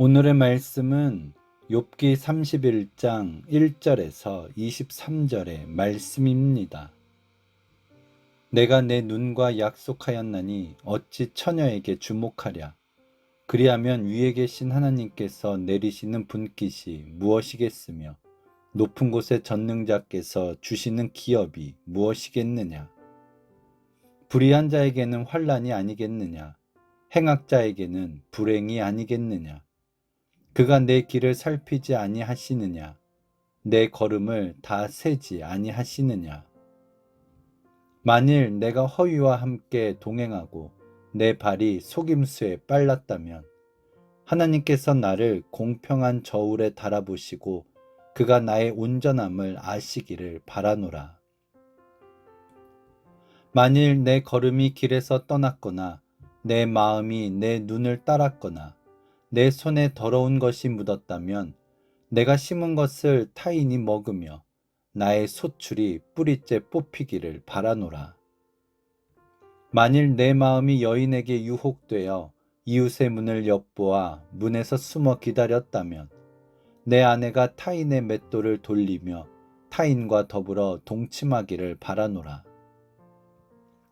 오늘의 말씀은 욥기 31장 1절에서 23절의 말씀입니다. 내가 내 눈과 약속하였나니 어찌 처녀에게 주목하랴. 그리하면 위에 계신 하나님께서 내리시는 분깃이 무엇이겠으며 높은 곳의 전능자께서 주시는 기업이 무엇이겠느냐. 불의한 자에게는 환란이 아니겠느냐. 행악자에게는 불행이 아니겠느냐. 그가 내 길을 살피지 아니하시느냐? 내 걸음을 다 세지 아니하시느냐? 만일 내가 허위와 함께 동행하고 내 발이 속임수에 빨랐다면 하나님께서 나를 공평한 저울에 달아보시고 그가 나의 온전함을 아시기를 바라노라. 만일 내 걸음이 길에서 떠났거나 내 마음이 내 눈을 따랐거나 내 손에 더러운 것이 묻었다면 내가 심은 것을 타인이 먹으며 나의 소출이 뿌리째 뽑히기를 바라노라. 만일 내 마음이 여인에게 유혹되어 이웃의 문을 엿보아 문에서 숨어 기다렸다면 내 아내가 타인의 맷돌을 돌리며 타인과 더불어 동침하기를 바라노라.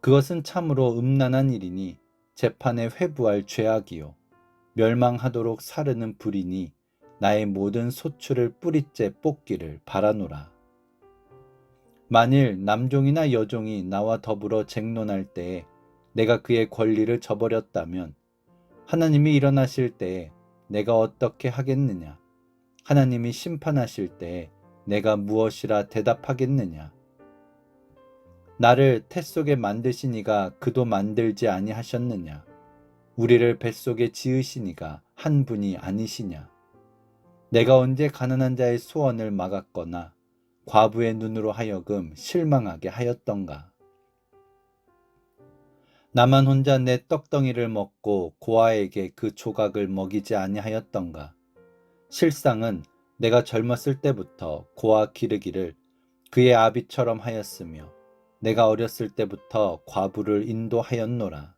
그것은 참으로 음란한 일이니 재판에 회부할 죄악이요. 멸망하도록 사르는 불이니 나의 모든 소출을 뿌리째 뽑기를 바라노라. 만일 남종이나 여종이 나와 더불어 쟁론할 때에 내가 그의 권리를 저버렸다면 하나님이 일어나실 때에 내가 어떻게 하겠느냐? 하나님이 심판하실 때에 내가 무엇이라 대답하겠느냐? 나를 태 속에 만드신 이가 그도 만들지 아니하셨느냐? 우리를 뱃속에 지으시니가 한 분이 아니시냐? 내가 언제 가난한 자의 소원을 막았거나 과부의 눈으로 하여금 실망하게 하였던가? 나만 혼자 내 떡덩이를 먹고 고아에게 그 조각을 먹이지 아니하였던가? 실상은 내가 젊었을 때부터 고아 기르기를 그의 아비처럼 하였으며 내가 어렸을 때부터 과부를 인도하였노라.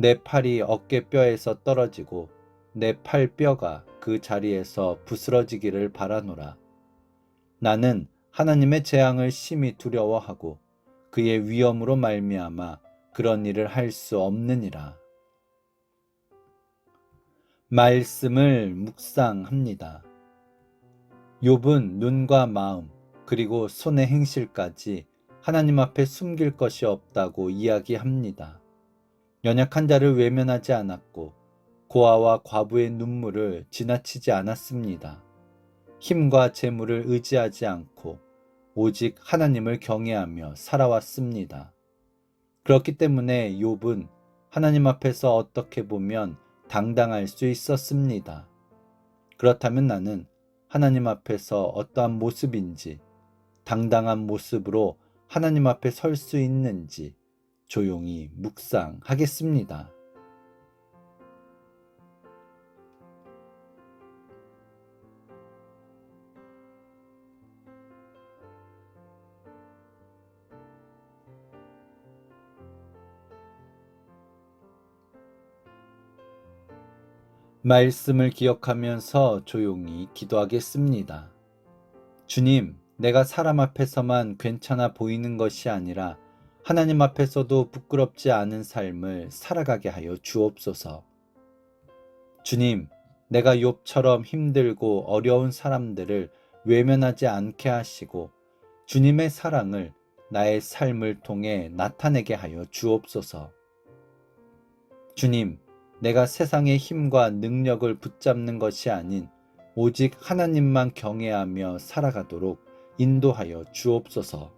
내 팔이 어깨뼈에서 떨어지고 내 팔뼈가 그 자리에서 부스러지기를 바라노라. 나는 하나님의 재앙을 심히 두려워하고 그의 위엄으로 말미암아 그런 일을 할 수 없느니라. 말씀을 묵상합니다. 욥은 눈과 마음 그리고 손의 행실까지 하나님 앞에 숨길 것이 없다고 이야기합니다. 연약한 자를 외면하지 않았고 고아와 과부의 눈물을 지나치지 않았습니다. 힘과 재물을 의지하지 않고 오직 하나님을 경외하며 살아왔습니다. 그렇기 때문에 욥은 하나님 앞에서 어떻게 보면 당당할 수 있었습니다. 그렇다면 나는 하나님 앞에서 어떠한 모습인지 당당한 모습으로 하나님 앞에 설 수 있는지 조용히 묵상하겠습니다. 말씀을 기억하면서 조용히 기도하겠습니다. 주님, 내가 사람 앞에서만 괜찮아 보이는 것이 아니라 하나님 앞에서도 부끄럽지 않은 삶을 살아가게 하여 주옵소서. 주님, 내가 욥처럼 힘들고 어려운 사람들을 외면하지 않게 하시고 주님의 사랑을 나의 삶을 통해 나타내게 하여 주옵소서. 주님, 내가 세상의 힘과 능력을 붙잡는 것이 아닌 오직 하나님만 경외하며 살아가도록 인도하여 주옵소서.